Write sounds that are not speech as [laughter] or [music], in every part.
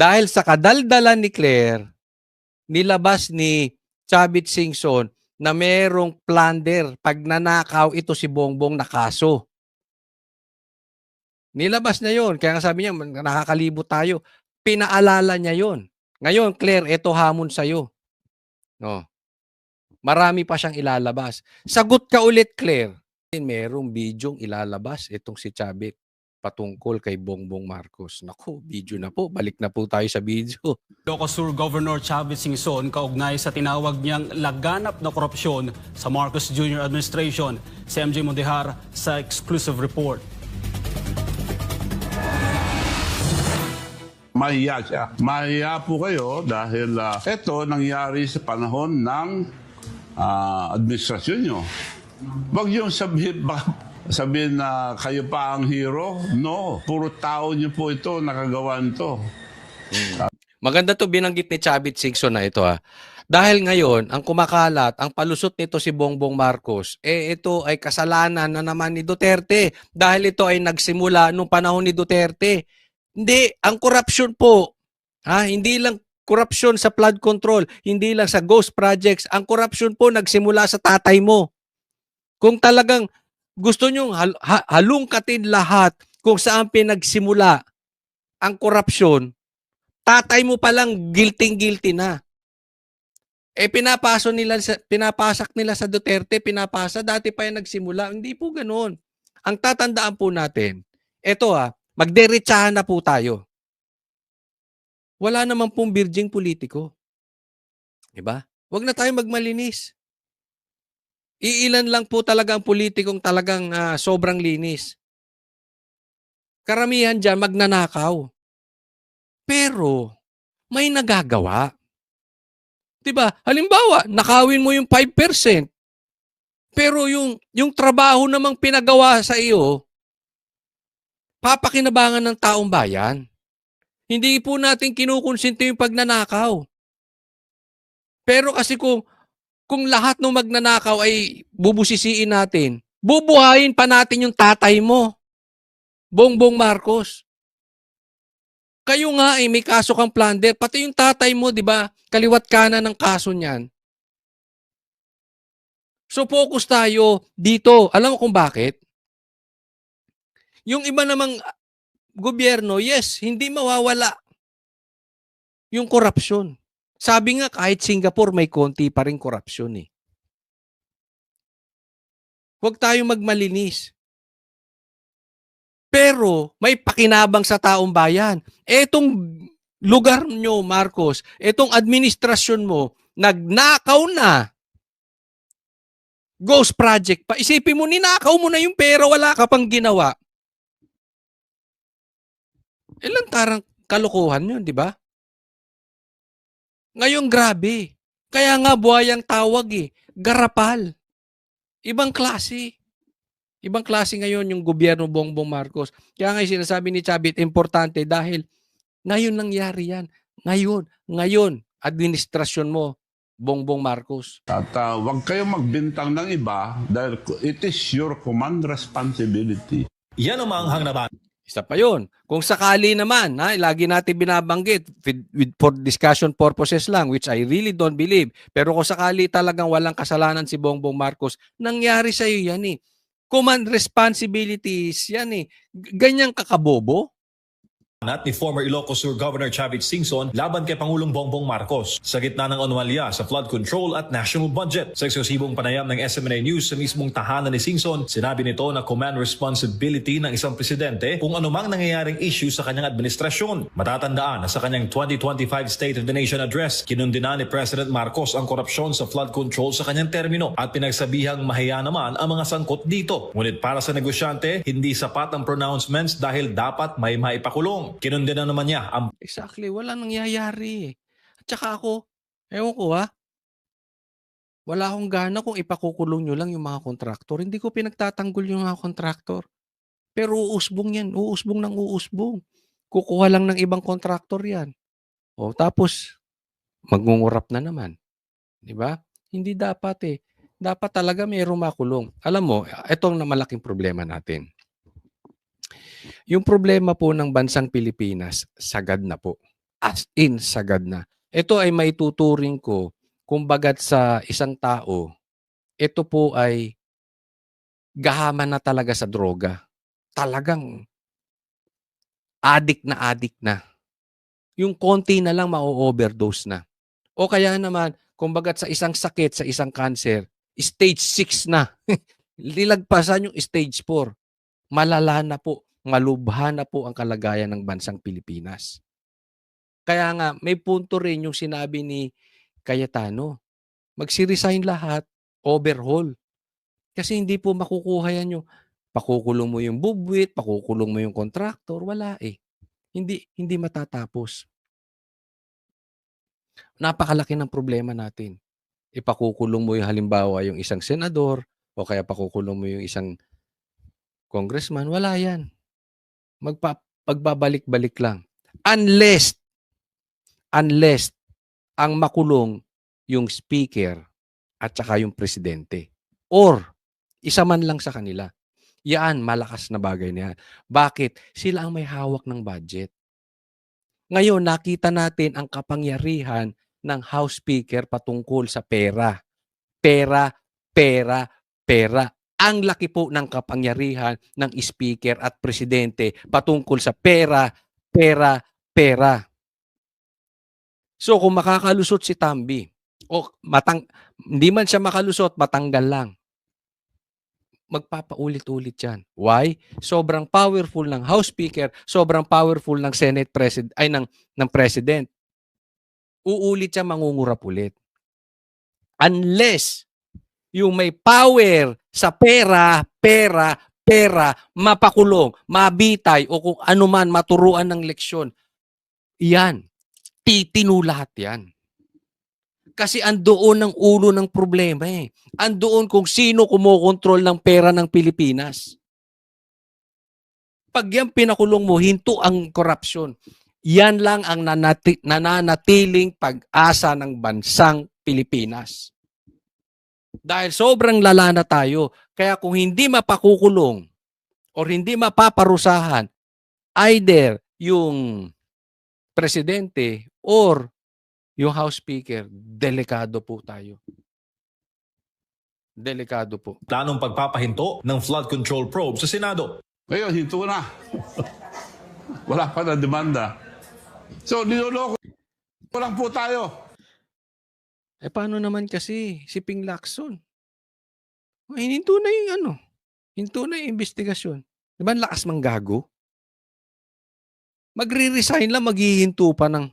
Dahil sa kadaldalan ni Claire, nilabas ni Chavit Singson na merong plunder pag nanakaw ito si Bongbong na kaso. Nilabas na yon. Kaya nga sabi niya, nakakalibot tayo. Pinaalala niya yon. Ngayon, Claire, ito hamon sa'yo. No. Marami pa siyang ilalabas. Sagot ka ulit, Claire. Merong bidyong ilalabas itong si Chavit patungkol kay Bongbong Marcos. Naku, video na po. Balik na po tayo sa video. [laughs] Sur Governor Chavez Singson kaugnay sa tinawag niyang laganap na korupsyon sa Marcos Jr. administration. Si MJ Mondehar sa exclusive report. Mahiya siya. Mahiya po kayo dahil ah, ito nangyari sa panahon ng ah, administrasyon nyo. Huwag yung sabihin, baka sabihin na kayo pa ang hero. No, puro tao nyo po ito, nakagawa nito. Maganda to binanggit ni Chavit Singson na ito ha. Dahil ngayon, ang kumakalat, ang palusot nito si Bongbong Marcos, eh ito ay kasalanan na naman ni Duterte dahil ito ay nagsimula nung panahon ni Duterte. Hindi, ang korupsyon po, ha, hindi lang korupsyon sa flood control, hindi lang sa ghost projects, ang korupsyon po nagsimula sa tatay mo. Kung talagang gusto nyong hal- ha- halungkatin lahat kung saan pinagsimula ang korupsyon, tatay mo palang guilty-guilty na. Eh pinapaso nila sa pinapasak nila sa Duterte, pinapasa dati pa yan nagsimula. Hindi po ganoon. Ang tatandaan po natin, eto ah, magderechahan na po tayo. Wala naman pong virgin politiko. 'Di ba? Huwag na tayo magmalinis. Iilan lang po talaga ang politikong talagang ah, sobrang linis. Karamihan diyan magnanakaw. Pero may nagagawa. 'Di ba? Halimbawa, nakawin mo yung 5%. Pero yung yung trabaho namang pinagawa sa iyo, papakinabangan ng taong bayan. Hindi po natin kinukonsinti yung pagnanakaw. Pero kasi kung kung lahat ng magnanakaw ay bubusisiin natin, bubuhayin pa natin yung tatay mo. Bongbong Marcos. Kayo nga eh, may kaso kang plunder. Pati yung tatay mo, di ba? Kaliwat kanan ng kaso niyan. So focus tayo dito. Alam mo kung bakit? Yung iba namang gobyerno, yes, hindi mawawala yung korupsyon. Sabi nga kahit Singapore may konti pa rin korupsyon eh. Huwag tayong magmalinis. Pero may pakinabang sa taong bayan. Etong lugar nyo, Marcos, etong administrasyon mo, nagnakaw na. Ghost project pa. Isipin mo, ninakaw mo na yung pera, wala ka pang ginawa. Ilan tarang kalokohan yun, di ba? Ngayon, grabe. Kaya nga buhayang tawag eh. Garapal. Ibang klase. Ibang klase ngayon yung gobyerno Bongbong Marcos. Kaya nga yung sinasabi ni Chavit, importante dahil ngayon nangyari yan. Ngayon, ngayon, administrasyon mo, Bongbong Marcos. At ah, huwag kayong magbintang ng iba dahil it is your command responsibility. Yan ang maanghang na ba- Isa pa yun. Kung sakali naman, ha, lagi natin binabanggit with, with, for discussion purposes lang, which I really don't believe. Pero kung sakali talagang walang kasalanan si Bongbong Marcos, nangyari sa'yo yan eh. Command responsibilities yan eh. Ganyang kakabobo. Nat ni former Ilocos Sur Governor Chavit Singson laban kay Pangulong Bongbong Marcos sa gitna ng anomalya sa flood control at national budget. Sa eksklusibong panayam ng SMNA News sa mismong tahanan ni Singson, sinabi nito na command responsibility ng isang presidente kung anumang nangyayaring issue sa kanyang administrasyon. Matatandaan na sa kanyang 2025 State of the Nation Address, kinundina ni President Marcos ang korupsyon sa flood control sa kanyang termino at pinagsabihang mahiya naman ang mga sangkot dito. Ngunit para sa negosyante, hindi sapat ang pronouncements dahil dapat may maipakulong. Kinundina naman niya ang Exactly. Wala nangyayari. eh. At saka ako, ewan ko ha, wala akong gana kung ipakukulong nyo lang yung mga kontraktor. Hindi ko pinagtatanggol yung mga kontraktor. Pero uusbong yan. Uusbong ng uusbong. Kukuha lang ng ibang kontraktor yan. O tapos, magngungurap na naman. Di ba? Hindi dapat eh. Dapat talaga mayroong makulong. Alam mo, ito ang na malaking problema natin. Yung problema po ng bansang Pilipinas, sagad na po. As in, sagad na. Ito ay maituturing ko, kumbagat sa isang tao, ito po ay gahaman na talaga sa droga. Talagang addict na addict na. Yung konti na lang ma-overdose na. O kaya naman, kumbagat sa isang sakit, sa isang cancer, stage 6 na. [laughs] Lilagpasan yung stage 4. Malala na po, malubha na po ang kalagayan ng bansang Pilipinas. Kaya nga, may punto rin yung sinabi ni Cayetano. Magsiresign lahat, overhaul. Kasi hindi po makukuha yan yung pakukulong mo yung bubwit, pakukulong mo yung contractor, wala eh. Hindi hindi matatapos. Napakalaki ng problema natin. Ipakukulong mo yung halimbawa yung isang senador o kaya pakukulong mo yung isang congressman, wala yan. Magpa, pagbabalik-balik lang. Unless, unless ang makulong yung speaker at saka yung presidente. Or, isa man lang sa kanila. Yan, malakas na bagay na yan. Bakit? Sila ang may hawak ng budget. Ngayon, nakita natin ang kapangyarihan ng House Speaker patungkol sa pera. Pera, pera, pera. Ang laki po ng kapangyarihan ng Speaker at Presidente patungkol sa pera, pera, pera. So kung makakalusot si Tambi, o matang, hindi man siya makalusot, matanggal lang. Magpapaulit-ulit yan. Why? Sobrang powerful ng House Speaker, sobrang powerful ng Senate President, ay ng, ng President uulit siya mangungurap ulit. Unless yung may power sa pera, pera, pera, mapakulong, mabitay, o kung ano man, maturuan ng leksyon, yan, titino lahat yan. Kasi andoon ang ulo ng problema eh. Andoon kung sino kumokontrol ng pera ng Pilipinas. Pag yan pinakulong mo, hinto ang korupsyon. Yan lang ang nanati- nananatiling pag-asa ng bansang Pilipinas. Dahil sobrang lala na tayo, kaya kung hindi mapakukulong or hindi mapaparusahan either yung presidente or yung House Speaker, delikado po tayo. Delikado po. Planong pagpapahinto ng flood control probe sa Senado. Ngayon, hinto na. Wala pa na demanda. So, niloloko lang po tayo. Eh paano naman kasi si Ping Lacson? Oh, Hininto na yung ano. Hinto na yung investigasyon. Di ba lakas mang gago? Magre-resign lang, maghihinto pa ng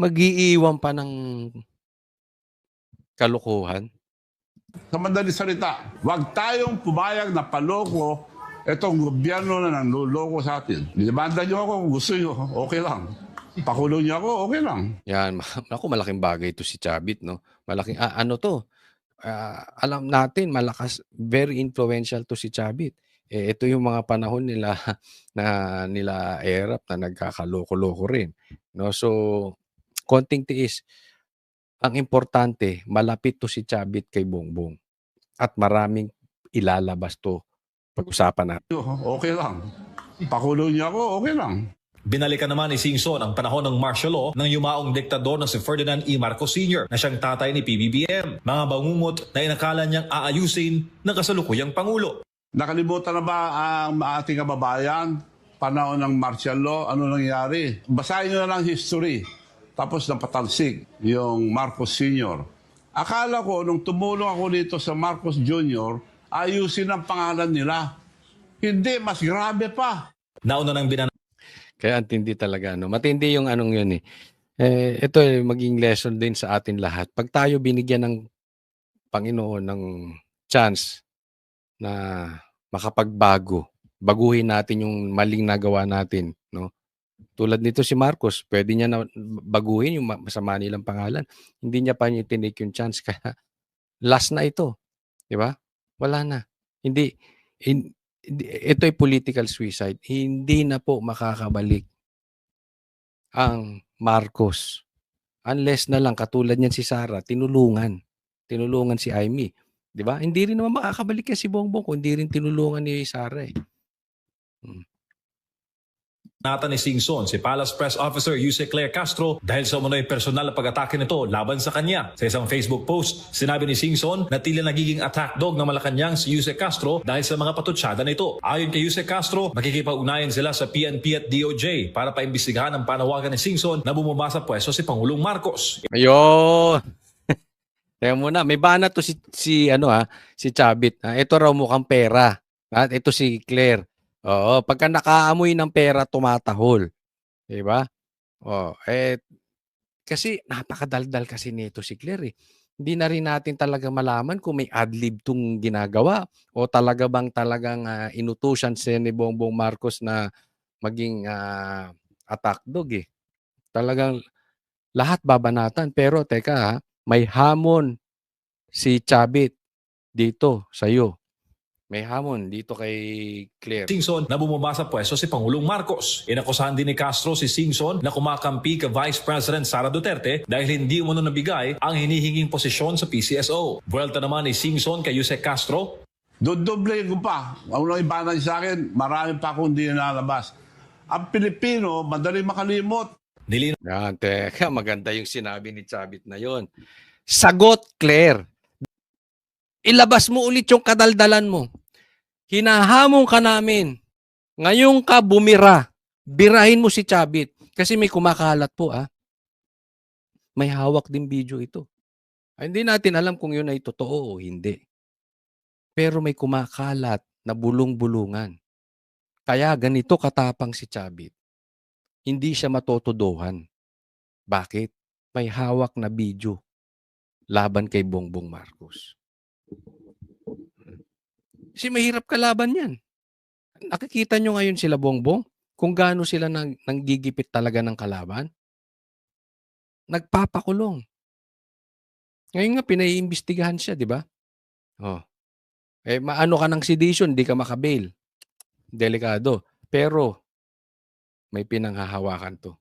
magiiwan pa ng kalokohan. Sa madaling salita, huwag tayong pumayag na paloko itong gobyerno na nanloloko sa atin. Dinimanda niyo ako kung gusto niyo, okay lang. Pakulong niyo ako, okay lang. Yan, [laughs] ako malaking bagay to si Chabit, no? Malaking ah, ano to? Ah, alam natin malakas, very influential to si Chabit. Eh, ito yung mga panahon nila [laughs] na nila Erap na nagkakaloko-loko rin, no? So, konting tiis. Ang importante, malapit to si Chabit kay Bongbong. At maraming ilalabas to pag-usapan natin. Okay lang. Pakulong niyo ako, okay lang. Binalikan naman ni Singson ang panahon ng martial law ng yumaong diktador na si Ferdinand E. Marcos Sr. na siyang tatay ni PBBM. Mga bangungot na inakala niyang aayusin ng kasalukuyang Pangulo. Nakalimutan na ba ang ating kababayan? Panahon ng martial law, ano nangyari? Basahin nyo na lang history. Tapos napatalsik yung Marcos Sr. Akala ko, nung tumulong ako dito sa Marcos Jr., ayusin ang pangalan nila. Hindi, mas grabe pa. Nauna nang binan Kaya antindi talaga. No? Matindi yung anong yun eh. eh ito eh, maging lesson din sa atin lahat. Pag tayo binigyan ng Panginoon ng chance na makapagbago, baguhin natin yung maling nagawa natin. No? Tulad nito si Marcos, pwede niya na baguhin yung ma- masama nilang pangalan. Hindi niya pa niya tinake yung chance. [laughs] Kaya last na ito. Di ba? Wala na. Hindi. hin- hindi- ito ay political suicide. Hindi na po makakabalik ang Marcos. Unless na lang, katulad niyan si Sara, tinulungan. Tinulungan si Amy. Di ba? Hindi rin naman makakabalik yan si Bongbong kung hindi rin tinulungan ni Sara eh. Hmm. Nata ni Singson si Palace Press Officer Yuse Claire Castro dahil sa umano'y personal na pag-atake nito laban sa kanya. Sa isang Facebook post, sinabi ni Singson na tila nagiging attack dog ng Malacanang si Yuse Castro dahil sa mga patutsada nito. Ayon kay Yuse Castro, makikipag-unayan sila sa PNP at DOJ para paimbestigahan ang panawagan ni Singson na bumaba sa pwesto si Pangulong Marcos. Ayun. [laughs] Teka muna, may bana to si, si ano ha, si Chabit. Ha? Ito raw mukhang pera. At ito si Claire. Oo, pagka nakaamoy ng pera, tumatahol. 'Di ba? Oh, eh kasi napakadaldal kasi nito si Claire eh. Hindi na rin natin talaga malaman kung may adlib tong ginagawa o talaga bang talagang ah, inutusan si ni Bongbong Marcos na maging ah, attack dog eh. Talagang lahat babanatan. Pero teka ha, may hamon si Chabit dito sa iyo. May hamon dito kay Claire. Singson na bumaba sa pwesto si Pangulong Marcos. Inakusahan din ni Castro si Singson na kumakampi ka Vice President Sara Duterte dahil hindi umano nabigay ang hinihinging posisyon sa PCSO. Vuelta naman ni Singson kay Yusek Castro Dodoble ko pa. Ang unang ibanan sa akin, marami pa akong hindi nalabas. Ang Pilipino, madali makalimot. Nilinaw Yan, teka, maganda yung sinabi ni Chabit na yon. Sagot, Claire. Ilabas mo ulit yung kadaldalan mo. Hinahamon ka namin. Ngayon ka bumira. Birahin mo si Chabit. Kasi may kumakalat po, ah. May hawak din video ito. Ay, hindi natin alam kung yun ay totoo o hindi. Pero may kumakalat na bulong-bulungan. Kaya ganito katapang si Chabit hindi siya matotodohan. Bakit? May hawak na video laban kay Bongbong Marcos. Kasi mahirap kalaban yan. Nakikita nyo ngayon sila Bongbong kung gaano sila nang, nanggigipit talaga ng kalaban. Nagpapakulong. Ngayon nga, pinaiimbestigahan siya, di ba? Oh. Eh, maano ka ng sedation, di ka makabail. Delikado. Pero, may pinanghahawakan to.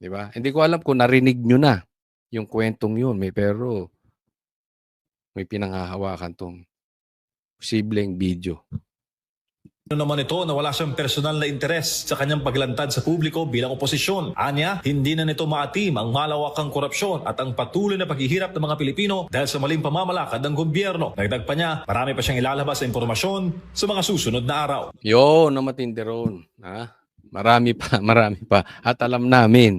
'Di ba? Hindi ko alam kung narinig nyo na yung kwentong yun, may pero may pinanghahawakan tong posibleng video. naman ito na wala siyang personal na interes sa kanyang paglantad sa publiko bilang oposisyon. Anya, hindi na nito maatim ang malawakang korupsyon at ang patuloy na paghihirap ng mga Pilipino dahil sa maling pamamalakad ng gobyerno. Dagdag pa niya, marami pa siyang ilalabas na impormasyon sa mga susunod na araw. Yo, na matindi ron. Ha? Marami pa, [laughs] marami pa. At alam namin.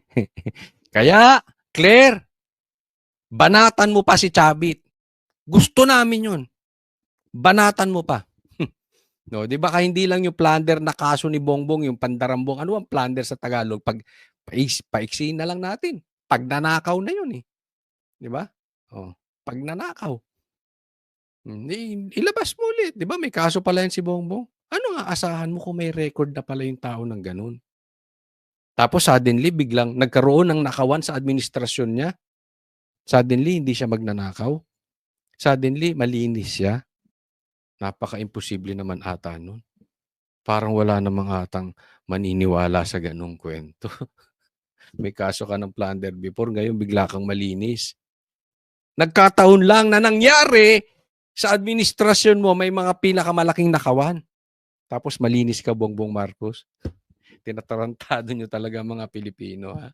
[laughs] Kaya, Claire, banatan mo pa si Chabit. Gusto namin yun. Banatan mo pa. [laughs] no, di ba ka hindi lang yung plunder na kaso ni Bongbong, yung pandarambong. Ano ang plunder sa Tagalog? Pag pais, paiksiin na lang natin. Pag nanakaw na yun eh. Di ba? Oh, pag nanakaw. Ilabas mo ulit. Di ba may kaso pala yan si Bongbong? Ano nga asahan mo kung may record na pala yung tao ng ganun? Tapos suddenly, biglang nagkaroon ng nakawan sa administrasyon niya. Suddenly, hindi siya magnanakaw. Suddenly, malinis siya. Napaka-imposible naman ata nun. Parang wala namang atang maniniwala sa ganung kwento. [laughs] May kaso ka ng plunder before, ngayon bigla kang malinis. Nagkataon lang na nangyari sa administrasyon mo may mga pinakamalaking nakawan. Tapos malinis ka, Bongbong Marcos. [laughs] Tinatarantado nyo talaga mga Pilipino. Ha?